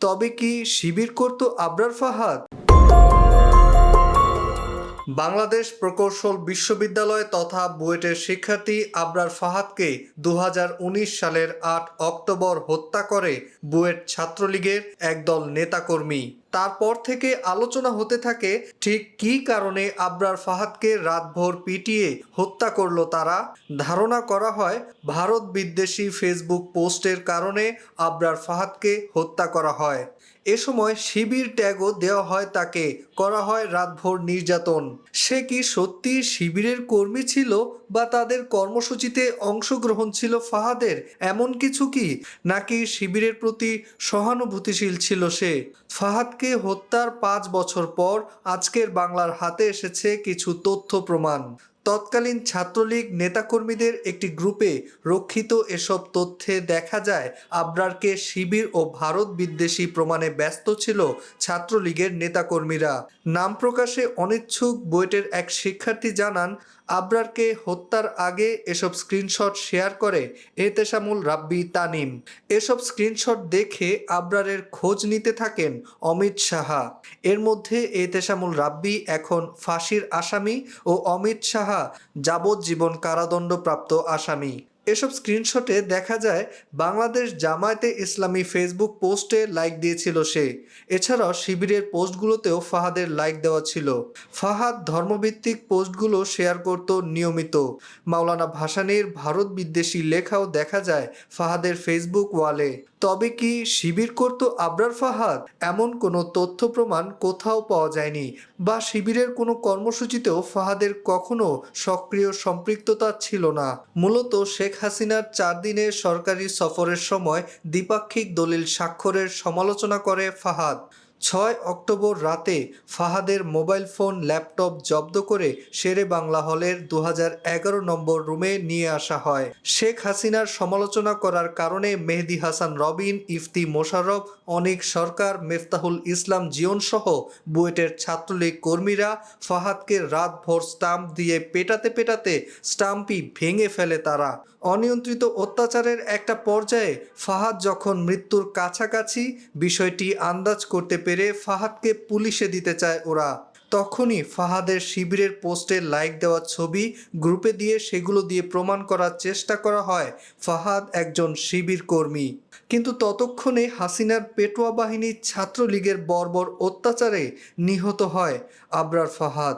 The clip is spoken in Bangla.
তবে কি শিবির করত আবরার ফাহাদ? বাংলাদেশ প্রকৌশল বিশ্ববিদ্যালয় তথা বুয়েটের শিক্ষার্থী আবরার ফাহাদকে দু হাজার উনিশ সালের আট অক্টোবর হত্যা করে বুয়েট ছাত্রলীগের একদল নেতাকর্মী। তারপর থেকে আলোচনা হতে থাকে ঠিক কী কারণে আবরার ফাহাদকে রাতভর পিটিয়ে হত্যা করল তারা। ধারণা করা হয়, ভারত বিদ্বেষী ফেসবুক পোস্টের কারণে আবরার ফাহাদকে হত্যা করা হয়। এ সময় শিবির ট্যাগও দেওয়া হয় তাকে, করা হয় রাতভর নির্যাতন। সে কি সত্যি শিবিরের কর্মী ছিল বা তাদের কর্মসূচিতে অংশগ্রহণ ছিল ফাহাদের, এমন কিছু কি? নাকি শিবিরের প্রতি সহানুভূতিশীল ছিল সে? ফাহাদকে হত্যার পাঁচ বছর পর আজকের বাংলার হাতে এসেছে কিছু তথ্য প্রমাণ। তৎকালীন ছাত্রলীগ নেতাকর্মীদের একটি গ্রুপে রক্ষিত এসব তথ্যে দেখা যায়, আবরারকে শিবির ও ভারত বিদ্বেষী প্রমাণে ব্যস্ত ছিল ছাত্রলীগের নেতাকর্মীরা। নাম প্রকাশে অনিচ্ছুক বুয়েটের এক শিক্ষার্থী জানান আবরারকে হত্যার আগে এসব স্ক্রিনশট শেয়ার করে এতেশামুল রাব্বি তানিম। এসব স্ক্রিনশট দেখে আবরারের খোঁজ নিতে থাকেন অমিত সাহা। এর মধ্যে এতেশামুল রাব্বি এখন ফাঁসির আসামি ও অমিত সাহা যাবজ্জীবন কারাদণ্ডপ্রাপ্ত আসামি। এসব স্ক্রিনশটে দেখা যায়, বাংলাদেশ জামায়াতে ইসলামী ফেসবুক পোস্টে লাইক দিয়েছিল সে। এছাড়াও শিবিরের পোস্টগুলোতেও ফাহাদের লাইক দেওয়া ছিল। ফাহাদ ধর্মভিত্তিক পোস্টগুলো শেয়ার করত নিয়মিত। মাওলানা ভাসানির ভারত বিদ্বেষী লেখাও দেখা যায় ফাহাদের ফেসবুক ওয়ালে তবে কি শিবির করত আবরার ফাহাদ? এমন কোনো তথ্য প্রমাণ কোথাও পাওয়া যায়নি। বা শিবিরের কোনো কর্মসূচিতেও ফাহাদের কখনো সক্রিয় সম্পৃক্ততা ছিল না। মূলত শেখ হাসিনার চার দিনের সরকারি সফরের সময় দ্বিপাক্ষিক দলিল স্বাক্ষরের সমালোচনা করে ফাহাদ। ছয় অক্টোবর রাতে ফাহাদের মোবাইল ফোন, ল্যাপটপ জব্দ করে শেরে বাংলা হলের দু নম্বর রুমে নিয়ে আসা হয়। শেখ হাসিনার সমালোচনা করার কারণে মেহেদি হাসান রবিন, ইফতি মোশাররফ, অনিক সরকার, মেফতাহুল ইসলাম জিয়ন সহ বুয়েটের ছাত্রলীগ কর্মীরা ফাহাদকে রাতভর স্টাম্প দিয়ে পেটাতে পেটাতে স্টাম্পই ভেঙে ফেলে তারা। অনিয়ন্ত্রিত অত্যাচারের একটা পর্যায়ে ফাহাদ যখন মৃত্যুর কাছাকাছি বিষয়টি আন্দাজ করতে পেরে ফাহাদকে পুলিশে দিতে চায় ওরা। তখনই ফাহাদের শিবিরের পোস্টে লাইক দেওয়া ছবি গ্রুপে দিয়ে সেগুলো দিয়ে প্রমাণ করার চেষ্টা করা হয় ফাহাদ একজন শিবির কর্মী। কিন্তু ততক্ষণে হাসিনার পেটোয়া বাহিনীর ছাত্রলীগের বর্বর অত্যাচারে নিহত হয় আবরার ফাহাদ।